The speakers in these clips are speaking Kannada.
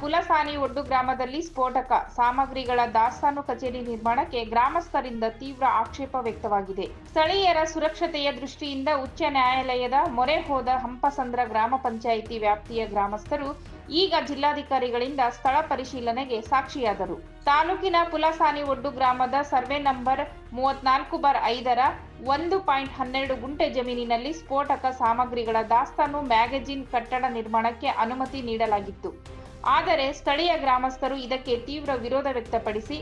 ಪುಲಸಾನಿ ಒಡ್ಡು ಗ್ರಾಮದಲ್ಲಿ ಸ್ಫೋಟಕ. ಸಾಮಗ್ರಿಗಳ ದಾಸ್ತಾನು ಕಚೇರಿ ನಿರ್ಮಾಣಕ್ಕೆ ಗ್ರಾಮಸ್ಥರಿಂದ ತೀವ್ರ ಆಕ್ಷೇಪ ವ್ಯಕ್ತವಾಗಿದೆ. ಸ್ಥಳೀಯರ ಸುರಕ್ಷತೆಯ ದೃಷ್ಟಿಯಿಂದ ಉಚ್ಚ ನ್ಯಾಯಾಲಯದ ಮೊರೆ ಹೋದ ಹಂಪಸಂದ್ರ ಗ್ರಾಮ ಪಂಚಾಯಿತಿ ವ್ಯಾಪ್ತಿಯ ಗ್ರಾಮಸ್ಥರು ಈಗ ಜಿಲ್ಲಾಧಿಕಾರಿಗಳಿಂದ ಸ್ಥಳ ಪರಿಶೀಲನೆಗೆ ಸಾಕ್ಷಿಯಾದರು. ತಾಲೂಕಿನ ಪುಲಸಾನಿ ಒಡ್ಡು ಗ್ರಾಮದ ಸರ್ವೆ ನಂಬರ್ ಮೂವತ್ನಾಲ್ಕು ಬಾರ್ ಐದರ ಒಂದು ಪಾಯಿಂಟ್ ಹನ್ನೆರಡು ಗುಂಟೆ ಜಮೀನಿನಲ್ಲಿ ಸ್ಫೋಟಕ ಸಾಮಗ್ರಿಗಳ ದಾಸ್ತಾನು ಮ್ಯಾಗಜಿನ್ ಕಟ್ಟಡ ನಿರ್ಮಾಣಕ್ಕೆ ಅನುಮತಿ ನೀಡಲಾಗಿತ್ತು. ಆದರೆ ಸ್ಥಳೀಯ ಗ್ರಾಮಸ್ಥರು ಇದಕ್ಕೆ ತೀವ್ರ ವಿರೋಧ ವ್ಯಕ್ತಪಡಿಸಿ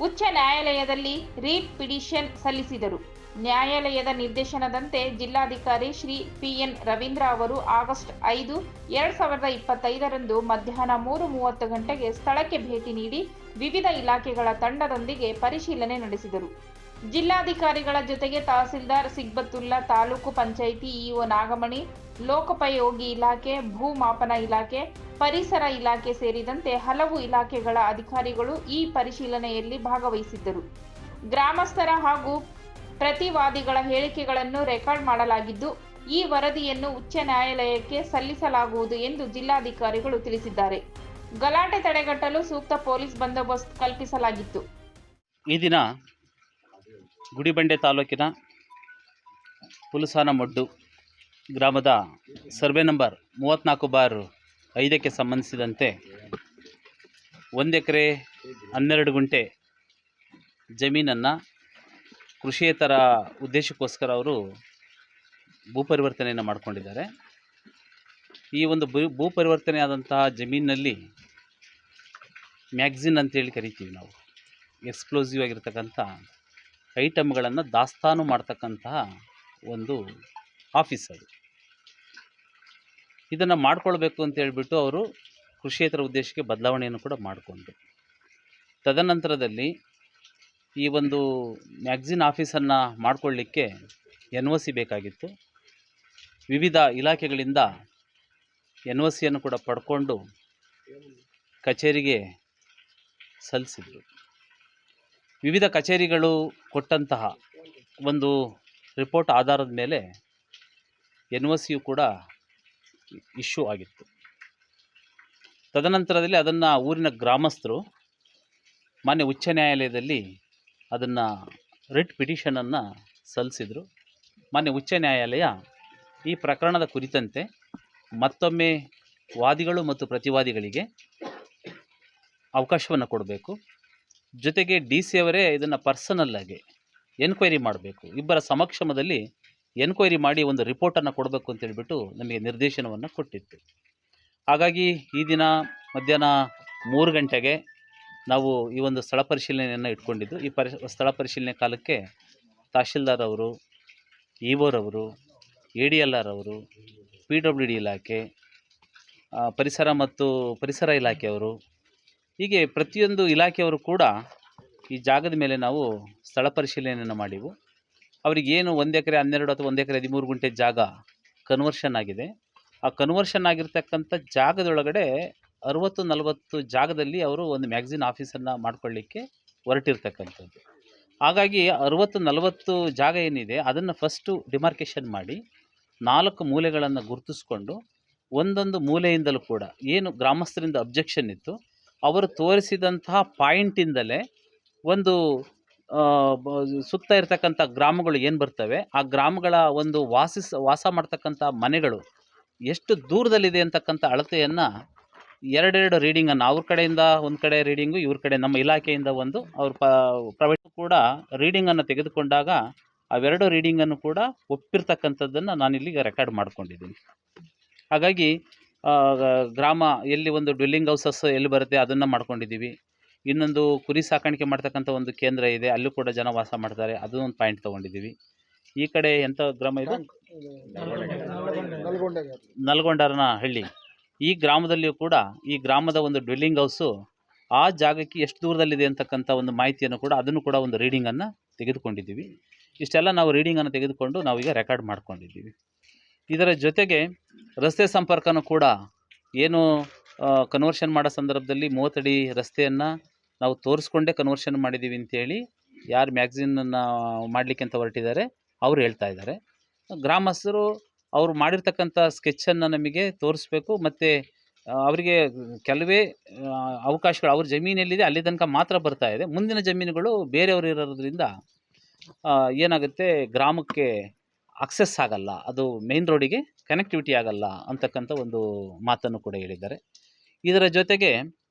ಉಚ್ಚ ನ್ಯಾಯಾಲಯದಲ್ಲಿ ರೀಟ್ ಪಿಟಿಷನ್ ಸಲ್ಲಿಸಿದರು. ನ್ಯಾಯಾಲಯದ ನಿರ್ದೇಶನದಂತೆ ಜಿಲ್ಲಾಧಿಕಾರಿ ಶ್ರೀ ಪಿಎನ್ ರವೀಂದ್ರ ಅವರು ಆಗಸ್ಟ್ ಐದು, ಎರಡ್ ಸಾವಿರದ ಇಪ್ಪತ್ತೈದರಂದು ಮಧ್ಯಾಹ್ನ ಮೂರು ಮೂವತ್ತು ಗಂಟೆಗೆ ಸ್ಥಳಕ್ಕೆ ಭೇಟಿ ನೀಡಿ ವಿವಿಧ ಇಲಾಖೆಗಳ ತಂಡದೊಂದಿಗೆ ಪರಿಶೀಲನೆ ನಡೆಸಿದರು. ಜಿಲ್ಲಾಧಿಕಾರಿಗಳ ಜೊತೆಗೆ ತಹಸೀಲ್ದಾರ್ ಸಿಗ್ಬತ್ತುಲ್ಲಾ ತಾಲೂಕು ಪಂಚಾಯಿತಿ ಇಒ ನಾಗಮಣಿ, ಲೋಕೋಪಯೋಗಿ ಇಲಾಖೆ ಭೂ ಮಾಪನ ಇಲಾಖೆ, ಪರಿಸರ ಇಲಾಖೆ ಸೇರಿದಂತೆ ಹಲವು ಇಲಾಖೆಗಳ ಅಧಿಕಾರಿಗಳು ಈ ಪರಿಶೀಲನೆಯಲ್ಲಿ ಭಾಗವಹಿಸಿದ್ದರು. ಗ್ರಾಮಸ್ಥರ ಹಾಗೂ ಪ್ರತಿವಾದಿಗಳ ಹೇಳಿಕೆಗಳನ್ನು ರೆಕಾರ್ಡ್ ಮಾಡಲಾಗಿದ್ದು, ಈ ವರದಿಯನ್ನು ಉಚ್ಚ ನ್ಯಾಯಾಲಯಕ್ಕೆ ಸಲ್ಲಿಸಲಾಗುವುದು ಎಂದು ಜಿಲ್ಲಾಧಿಕಾರಿಗಳು ತಿಳಿಸಿದ್ದಾರೆ. ಗಲಾಟೆ ತಡೆಗಟ್ಟಲು ಸೂಕ್ತ ಪೊಲೀಸ್ ಬಂದೋಬಸ್ತ್ ಕಲ್ಪಿಸಲಾಗಿತ್ತು. ಈ ದಿನ ಗುಡಿಬಂಡೆ ತಾಲೂಕಿನ ಹುಲಸಾನಮೊಡ್ಡು ಗ್ರಾಮದ ಸರ್ವೆ ನಂಬರ್ ಮೂವತ್ತ್ನಾಲ್ಕು ಬಾರ್ ಐದಕ್ಕೆ ಸಂಬಂಧಿಸಿದಂತೆ ಒಂದು ಎಕರೆ ಹನ್ನೆರಡು ಗುಂಟೆ ಜಮೀನನ್ನು ಕೃಷಿಯೇತರ ಉದ್ದೇಶಕ್ಕೋಸ್ಕರ ಅವರು ಭೂ ಪರಿವರ್ತನೆಯನ್ನು ಮಾಡಿಕೊಂಡಿದ್ದಾರೆ. ಈ ಒಂದು ಭೂ ಭೂ ಪರಿವರ್ತನೆ ಆದಂತಹ ಜಮೀನಿನಲ್ಲಿ ಮ್ಯಾಗ್ಝಿನ್ ಅಂತೇಳಿ ಕರಿತೀವಿ ನಾವು. ಎಕ್ಸ್ಪ್ಲೋಸಿವ್ ಆಗಿರ್ತಕ್ಕಂಥ ಐಟಮ್ಗಳನ್ನು ದಾಸ್ತಾನು ಮಾಡ್ತಕ್ಕಂತಹ ಒಂದು ಆಫೀಸ್ ಅದು ಇದನ್ನು ಮಾಡಿಕೊಳ್ಬೇಕು ಅಂತ ಹೇಳಿಬಿಟ್ಟು ಅವರು ಕೃಷಿಯೇತರ ಉದ್ದೇಶಕ್ಕೆ ಬದಲಾವಣೆಯನ್ನು ಕೂಡ ಮಾಡಿಕೊಂಡ್ರು. ತದನಂತರದಲ್ಲಿ ಈ ಒಂದು ಮ್ಯಾಗ್ಝಿನ್ ಆಫೀಸನ್ನು ಮಾಡಿಕೊಳ್ಳಿಕ್ಕೆ ಎನ್ ಒ ಸಿ ಬೇಕಾಗಿತ್ತು. ವಿವಿಧ ಇಲಾಖೆಗಳಿಂದ ಎನ್ ಒ ಸಿಯನ್ನು ಕೂಡ ಪಡ್ಕೊಂಡು ಕಚೇರಿಗೆ ಸಲ್ಲಿಸಿದರು. ವಿವಿಧ ಕಚೇರಿಗಳು ಕೊಟ್ಟಂತಹ ಒಂದು ರಿಪೋರ್ಟ್ ಆಧಾರದ ಮೇಲೆ ಎನ್ ಒ ಸಿಯು ಕೂಡ ಇಶ್ಯೂ ಆಗಿತ್ತು. ತದನಂತರದಲ್ಲಿ ಅದನ್ನು ಊರಿನ ಗ್ರಾಮಸ್ಥರು ಮಾನ್ಯ ಉಚ್ಚ ನ್ಯಾಯಾಲಯದಲ್ಲಿ ಅದನ್ನು ರಿಟ್ ಪಿಟಿಷನನ್ನು ಸಲ್ಲಿಸಿದರು. ಮಾನ್ಯ ಉಚ್ಚ ನ್ಯಾಯಾಲಯ ಈ ಪ್ರಕರಣದ ಕುರಿತಂತೆ ಮತ್ತೊಮ್ಮೆ ವಾದಿಗಳು ಮತ್ತು ಪ್ರತಿವಾದಿಗಳಿಗೆ ಅವಕಾಶವನ್ನು ಕೊಡಬೇಕು. ಜೊತೆಗೆ ಡಿ ಸಿ ಅವರೇ ಇದನ್ನು ಪರ್ಸನಲ್ಲಾಗಿ ಎನ್ಕ್ವೈರಿ ಮಾಡಬೇಕು. ಇಬ್ಬರ ಸಮಕ್ಷಮದಲ್ಲಿ ಎನ್ಕ್ವೈರಿ ಮಾಡಿ ಒಂದು ರಿಪೋರ್ಟನ್ನು ಕೊಡಬೇಕು ಅಂತ ಹೇಳಿಬಿಟ್ಟು ನಮಗೆ ನಿರ್ದೇಶನವನ್ನು ಕೊಟ್ಟಿತ್ತು. ಹಾಗಾಗಿ ಈ ದಿನ ಮಧ್ಯಾಹ್ನ ಮೂರು ಗಂಟೆಗೆ ನಾವು ಈ ಒಂದು ಸ್ಥಳ ಪರಿಶೀಲನೆಯನ್ನು ಇಟ್ಕೊಂಡಿದ್ದು. ಈ ಪರಿ, ಸ್ಥಳ ಪರಿಶೀಲನೆ ಕಾಲಕ್ಕೆ ತಹಶೀಲ್ದಾರ್ ಅವರು ಇಒರವರು ಎ ಡಿ ಎಲ್ ಆರ್ ಅವರು, ಪಿ ಡಬ್ಲ್ಯೂ ಡಿ ಇಲಾಖೆ ಪರಿಸರ ಮತ್ತು ಪರಿಸರ ಇಲಾಖೆಯವರು ಹೀಗೆ ಪ್ರತಿಯೊಂದು ಇಲಾಖೆಯವರು ಕೂಡ ಈ ಜಾಗದ ಮೇಲೆ ನಾವು ಸ್ಥಳ ಪರಿಶೀಲನೆಯನ್ನು ಮಾಡಿವು. ಅವರಿಗೇನು ಒಂದು ಎಕರೆ, ಹನ್ನೆರಡು ಅಥವಾ ಒಂದು ಎಕರೆ ಹದಿಮೂರು ಗುಂಟೆ ಜಾಗ ಕನ್ವರ್ಷನ್ ಆಗಿದೆ. ಆ ಕನ್ವರ್ಷನ್ ಆಗಿರ್ತಕ್ಕಂಥ ಜಾಗದೊಳಗಡೆ ಅರುವತ್ತು, ನಲವತ್ತು ಜಾಗದಲ್ಲಿ ಅವರು ಒಂದು ಮ್ಯಾಗ್ಝಿನ್ ಆಫೀಸನ್ನು ಮಾಡ್ಕೊಳ್ಳಿಕ್ಕೆ ಹೊರಟಿರ್ತಕ್ಕಂಥದ್ದು. ಹಾಗಾಗಿ ಅರುವತ್ತು, ನಲವತ್ತು ಜಾಗ ಏನಿದೆ, ಅದನ್ನು ಫಸ್ಟು ಡಿಮಾರ್ಕೇಷನ್ ಮಾಡಿ ನಾಲ್ಕು ಮೂಲೆಗಳನ್ನು ಗುರುತಿಸ್ಕೊಂಡು ಒಂದೊಂದು ಮೂಲೆಯಿಂದಲೂ ಕೂಡ ಏನು ಗ್ರಾಮಸ್ಥರಿಂದ ಅಬ್ಜೆಕ್ಷನ್ ಇತ್ತು ಅವರು ತೋರಿಸಿದಂತಹ ಪಾಯಿಂಟಿಂದಲೇ ಒಂದು ಸುತ್ತ ಇರತಕ್ಕಂಥ ಗ್ರಾಮಗಳು ಏನು ಬರ್ತವೆ? ಆ ಗ್ರಾಮಗಳ ಒಂದು ವಾಸಿಸ್, ವಾಸ ಮಾಡ್ತಕ್ಕಂಥ ಮನೆಗಳು ಎಷ್ಟು ದೂರದಲ್ಲಿದೆ ಅಂತಕ್ಕಂಥ ಅಳತೆಯನ್ನು ಎರಡೆರಡು ರೀಡಿಂಗನ್ನು ಅವ್ರ ಕಡೆಯಿಂದ ಒಂದು ಕಡೆ ರೀಡಿಂಗು ಇವ್ರ ಕಡೆ ನಮ್ಮ ಇಲಾಖೆಯಿಂದ ಒಂದು ಅವ್ರ ಪ ಪ್ರೈವೇಟ್ ಕೂಡ ರೀಡಿಂಗನ್ನು ತೆಗೆದುಕೊಂಡಾಗ ಅವೆರಡು ರೀಡಿಂಗನ್ನು ಕೂಡ ಒಪ್ಪಿರ್ತಕ್ಕಂಥದ್ದನ್ನು ನಾನಿಲ್ಲಿಗೆ ರೆಕಾರ್ಡ್ ಮಾಡ್ಕೊಂಡಿದ್ದೀನಿ. ಹಾಗಾಗಿ ಗ್ರಾಮ ಎಲ್ಲಿ ಒಂದು ಡ್ವಿಲ್ಲಿಂಗ್ ಹೌಸಸ್ ಎಲ್ಲಿ ಬರುತ್ತೆ ಅದನ್ನು ಮಾಡ್ಕೊಂಡಿದ್ದೀವಿ. ಇನ್ನೊಂದು ಕುರಿ ಸಾಕಾಣಿಕೆ ಮಾಡ್ತಕ್ಕಂಥ ಒಂದು ಕೇಂದ್ರ ಇದೆ, ಅಲ್ಲೂ ಕೂಡ ಜನ ವಾಸ ಮಾಡ್ತಾರೆ, ಅದು ಒಂದು ಪಾಯಿಂಟ್ ತೊಗೊಂಡಿದ್ದೀವಿ. ಈ ಕಡೆ ಎಂಥ ಗ್ರಾಮ ಇದು? ನಲ್ಗೊಂಡರನ ಹಳ್ಳಿ. ಈ ಗ್ರಾಮದಲ್ಲಿಯೂ ಕೂಡ, ಈ ಗ್ರಾಮದ ಒಂದು ಡ್ವಿಲ್ಲಿಂಗ್ ಹೌಸು ಆ ಜಾಗಕ್ಕೆ ಎಷ್ಟು ದೂರದಲ್ಲಿದೆ ಅಂತಕ್ಕಂಥ ಒಂದು ಮಾಹಿತಿಯನ್ನು ಕೂಡ ಅದನ್ನು ಕೂಡ ಒಂದು ರೀಡಿಂಗನ್ನು ತೆಗೆದುಕೊಂಡಿದ್ದೀವಿ. ಇಷ್ಟೆಲ್ಲ ನಾವು ರೀಡಿಂಗನ್ನು ತೆಗೆದುಕೊಂಡು ನಾವೀಗ ರೆಕಾರ್ಡ್ ಮಾಡ್ಕೊಂಡಿದ್ದೀವಿ. ಇದರ ಜೊತೆಗೆ ರಸ್ತೆ ಸಂಪರ್ಕನೂ ಕೂಡ ಏನು ಕನ್ವರ್ಷನ್ ಮಾಡೋ ಸಂದರ್ಭದಲ್ಲಿ ಮೂವತ್ತಡಿ ರಸ್ತೆಯನ್ನು ನಾವು ತೋರಿಸ್ಕೊಂಡೇ ಕನ್ವರ್ಷನ್ ಮಾಡಿದ್ದೀವಿ ಅಂತೇಳಿ ಯಾರು ಮ್ಯಾಗ್ಝಿನನ್ನು ಮಾಡಲಿಕ್ಕೆ ಅಂತ ಹೊರಟಿದ್ದಾರೆ, ಅವ್ರು ಹೇಳ್ತಾ ಇದ್ದಾರೆ. ಗ್ರಾಮಸ್ಥರು ಅವರು ಮಾಡಿರ್ತಕ್ಕಂಥ ಸ್ಕೆಚ್ಚನ್ನು ನಮಗೆ ತೋರಿಸ್ಬೇಕು ಮತ್ತು ಅವರಿಗೆ ಕೆಲವೇ ಅವಕಾಶಗಳು ಅವ್ರ ಜಮೀನಲ್ಲಿದೆ, ಅಲ್ಲಿ ತನಕ ಮಾತ್ರ ಬರ್ತಾ ಇದೆ. ಮುಂದಿನ ಜಮೀನುಗಳು ಬೇರೆಯವರು ಇರೋದ್ರಿಂದ ಏನಾಗುತ್ತೆ, ಗ್ರಾಮಕ್ಕೆ ಅಕ್ಸೆಸ್ ಆಗಲ್ಲ, ಅದು ಮೇನ್ ರೋಡಿಗೆ ಕನೆಕ್ಟಿವಿಟಿ ಆಗಲ್ಲ ಅಂತಕ್ಕಂಥ ಒಂದು ಮಾತನ್ನು ಕೂಡ ಹೇಳಿದ್ದಾರೆ. ಇದರ ಜೊತೆಗೆ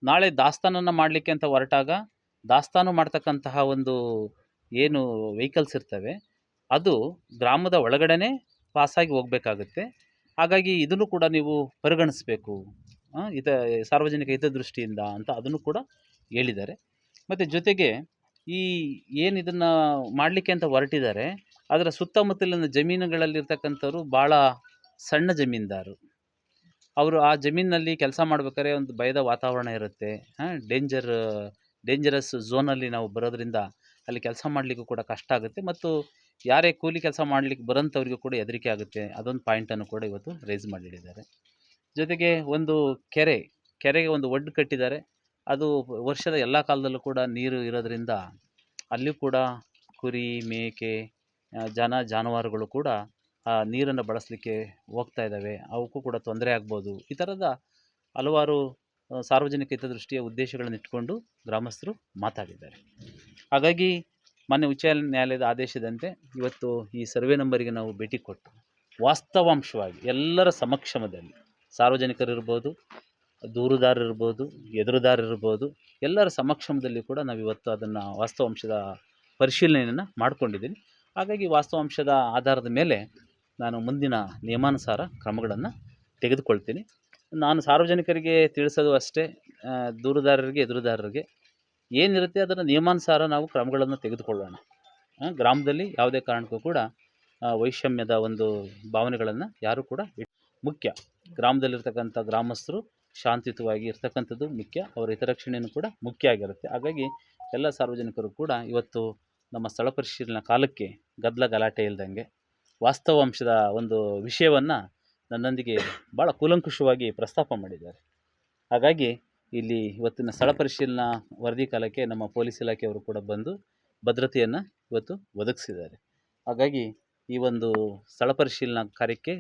ನಾಳೆ ದಾಸ್ತಾನನ್ನು ಮಾಡಲಿಕ್ಕೆ ಅಂತ ಹೊರಟಾಗ ದಾಸ್ತಾನು ಮಾಡ್ತಕ್ಕಂತಹ ಒಂದು ಏನು ವೆಹಿಕಲ್ಸ್ ಇರ್ತವೆ, ಅದು ಗ್ರಾಮದ ಒಳಗಡೆ ಪಾಸಾಗಿ ಹೋಗಬೇಕಾಗುತ್ತೆ. ಹಾಗಾಗಿ ಇದನ್ನು ಕೂಡ ನೀವು ಪರಿಗಣಿಸಬೇಕು ಇದ ಸಾರ್ವಜನಿಕ ಹಿತದೃಷ್ಟಿಯಿಂದ ಅಂತ ಅದನ್ನು ಕೂಡ ಹೇಳಿದ್ದಾರೆ. ಮತ್ತು ಜೊತೆಗೆ ಈ ಏನು ಇದನ್ನು ಮಾಡಲಿಕ್ಕೆ ಅಂತ ಹೊರಟಿದ್ದಾರೆ ಅದರ ಸುತ್ತಮುತ್ತಲಿನ ಜಮೀನುಗಳಲ್ಲಿರ್ತಕ್ಕಂಥವ್ರು ಭಾಳ ಸಣ್ಣ ಜಮೀನ್ದಾರು. ಅವರು ಆ ಜಮೀನಿನಲ್ಲಿ ಕೆಲಸ ಮಾಡ್ಬೇಕಾದ್ರೆ ಒಂದು ಭಯದ ವಾತಾವರಣ ಇರುತ್ತೆ. ಹಾಂ ಡೇಂಜರ್ ಡೇಂಜರಸ್ ಝೋನಲ್ಲಿ ನಾವು ಬರೋದ್ರಿಂದ ಅಲ್ಲಿ ಕೆಲಸ ಮಾಡಲಿಕ್ಕೂ ಕೂಡ ಕಷ್ಟ ಆಗುತ್ತೆ ಮತ್ತು ಯಾರೇ ಕೂಲಿ ಕೆಲಸ ಮಾಡಲಿಕ್ಕೆ ಬರೋಂಥವ್ರಿಗೂ ಕೂಡ ಹೆದರಿಕೆ ಆಗುತ್ತೆ. ಅದೊಂದು ಪಾಯಿಂಟನ್ನು ಕೂಡ ಇವತ್ತು ರೇಸ್ ಮಾಡಿದ್ದಾರೆ ಜೊತೆಗೆ ಒಂದು ಕೆರೆ, ಕೆರೆಗೆ ಒಂದು ಒಡ್ಡು ಕಟ್ಟಿದ್ದಾರೆ. ಅದು ವರ್ಷದ ಎಲ್ಲ ಕಾಲದಲ್ಲೂ ಕೂಡ ನೀರು ಇರೋದ್ರಿಂದ ಅಲ್ಲಿಯೂ ಕೂಡ ಕುರಿ, ಮೇಕೆ ಜನ ಜಾನುವಾರುಗಳು ಕೂಡ, ಆ, ನೀರನ್ನು ಬಳಸಲಿಕ್ಕೆ ಹೋಗ್ತಾ ಇದ್ದಾವೆ. ಅವಕ್ಕೂ ಕೂಡ ತೊಂದರೆ ಆಗ್ಬೋದು. ಈ ಥರದ ಹಲವಾರು ಸಾರ್ವಜನಿಕ ಹಿತದೃಷ್ಟಿಯ ಉದ್ದೇಶಗಳನ್ನು ಇಟ್ಕೊಂಡು ಗ್ರಾಮಸ್ಥರು ಮಾತಾಡಿದ್ದಾರೆ. ಹಾಗಾಗಿ ಮೊನ್ನೆ ಉಚ್ಚ ನ್ಯಾಯಾಲಯದ ಆದೇಶದಂತೆ ಇವತ್ತು ಈ ಸರ್ವೆ ನಂಬರಿಗೆ ನಾವು ಭೇಟಿ ಕೊಟ್ಟು, ವಾಸ್ತವಾಂಶವಾಗಿ ಎಲ್ಲರ ಸಮಕ್ಷಮದಲ್ಲಿ ಸಾರ್ವಜನಿಕರಿರ್ಬೋದು ದೂರುದಾರರಿರ್ಬೋದು ಎದುರುದಾರರಿರ್ಬೋದು ಎಲ್ಲರ ಸಮಕ್ಷಮದಲ್ಲಿ ಕೂಡ ನಾವು ಇವತ್ತು ಅದನ್ನು ವಾಸ್ತವಾಂಶದ ಪರಿಶೀಲನೆಯನ್ನು ಮಾಡ್ಕೊಂಡಿದ್ದೀನಿ ಹಾಗಾಗಿ ವಾಸ್ತವಾಂಶದ ಆಧಾರದ ಮೇಲೆ ನಾನು ಮುಂದಿನ ನಿಯಮಾನುಸಾರ ಕ್ರಮಗಳನ್ನು ತೆಗೆದುಕೊಳ್ತೀನಿ. ನಾನು ಸಾರ್ವಜನಿಕರಿಗೆ ತಿಳಿಸೋದು ಅಷ್ಟೇ ದೂರದಾರರಿಗೆ ದೂರುದಾರರಿಗೆ, ಎದುರುದಾರರಿಗೆ ಏನಿರುತ್ತೆ ಅದನ್ನು ನಿಯಮಾನುಸಾರ ನಾವು ಕ್ರಮಗಳನ್ನು ತೆಗೆದುಕೊಳ್ಳೋಣ. ಗ್ರಾಮದಲ್ಲಿ ಯಾವುದೇ ಕಾರಣಕ್ಕೂ ಕೂಡ ವೈಷಮ್ಯದ ಒಂದು ಭಾವನೆಗಳನ್ನು ಯಾರೂ ಕೂಡ ಮುಖ್ಯ. ಗ್ರಾಮದಲ್ಲಿರ್ತಕ್ಕಂಥ ಗ್ರಾಮಸ್ಥರು ಶಾಂತಿಯುತವಾಗಿ ಇರ್ತಕ್ಕಂಥದ್ದು ಮುಖ್ಯ, ಅವರ ಹಿತರಕ್ಷಣೆಯೂ ಕೂಡ ಮುಖ್ಯ ಆಗಿರುತ್ತೆ. ಹಾಗಾಗಿ ಎಲ್ಲ ಸಾರ್ವಜನಿಕರು ಕೂಡ ಇವತ್ತು ನಮ್ಮ ಸ್ಥಳ ಪರಿಶೀಲನಾ ಕಾಲಕ್ಕೆ ಗದ್ದಲ ಗಲಾಟೆ ಇಲ್ದಂಗೆ ವಾಸ್ತವಾಂಶದ ಒಂದು ವಿಷಯವನ್ನು ನನ್ನೊಂದಿಗೆ ಭಾಳ ಕೂಲಂಕುಷವಾಗಿ ಪ್ರಸ್ತಾಪ ಮಾಡಿದ್ದಾರೆ. ಹಾಗಾಗಿ ಇಲ್ಲಿ ಇವತ್ತಿನ ಸ್ಥಳ ಪರಿಶೀಲನಾ ವರದಿ ಕಾಲಕ್ಕೆ ನಮ್ಮ ಪೊಲೀಸ್ ಇಲಾಖೆಯವರು ಕೂಡ ಬಂದು ಭದ್ರತೆಯನ್ನು ಇವತ್ತು ಒದಗಿಸಿದ್ದಾರೆ. ಹಾಗಾಗಿ ಈ ಒಂದು ಸ್ಥಳ ಪರಿಶೀಲನಾ ಕಾರ್ಯಕ್ಕೆ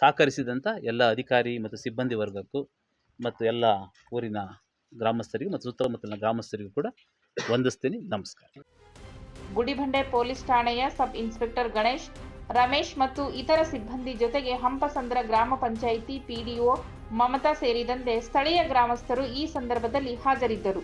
ಸಹಕರಿಸಿದಂಥ ಎಲ್ಲ ಅಧಿಕಾರಿ ಮತ್ತು ಸಿಬ್ಬಂದಿ ವರ್ಗಕ್ಕೂ ಮತ್ತು ಎಲ್ಲ ಊರಿನ ಗ್ರಾಮಸ್ಥರಿಗೂ ಮತ್ತು ಸುತ್ತಮುತ್ತಲಿನ ಗ್ರಾಮಸ್ಥರಿಗೂ ಕೂಡ ವಂದಿಸ್ತೀನಿ. ನಮಸ್ಕಾರ. ಗುಡಿಬಂಡೆ ಪೊಲೀಸ್ ಠಾಣೆಯ ಸಬ್ ಇನ್ಸ್ಪೆಕ್ಟರ್ ಗಣೇಶ್, ರಮೇಶ್ ಮತ್ತು ಇತರ ಸಿಬ್ಬಂದಿ ಜೊತೆಗೆ ಹಂಪಸಂದ್ರ ಗ್ರಾಮ ಪಂಚಾಯಿತಿ ಪಿಡಿಒ ಮಮತಾ ಸೇರಿದಂತೆ ಸ್ಥಳೀಯ ಗ್ರಾಮಸ್ಥರು ಈ ಸಂದರ್ಭದಲ್ಲಿ ಹಾಜರಿದ್ದರು.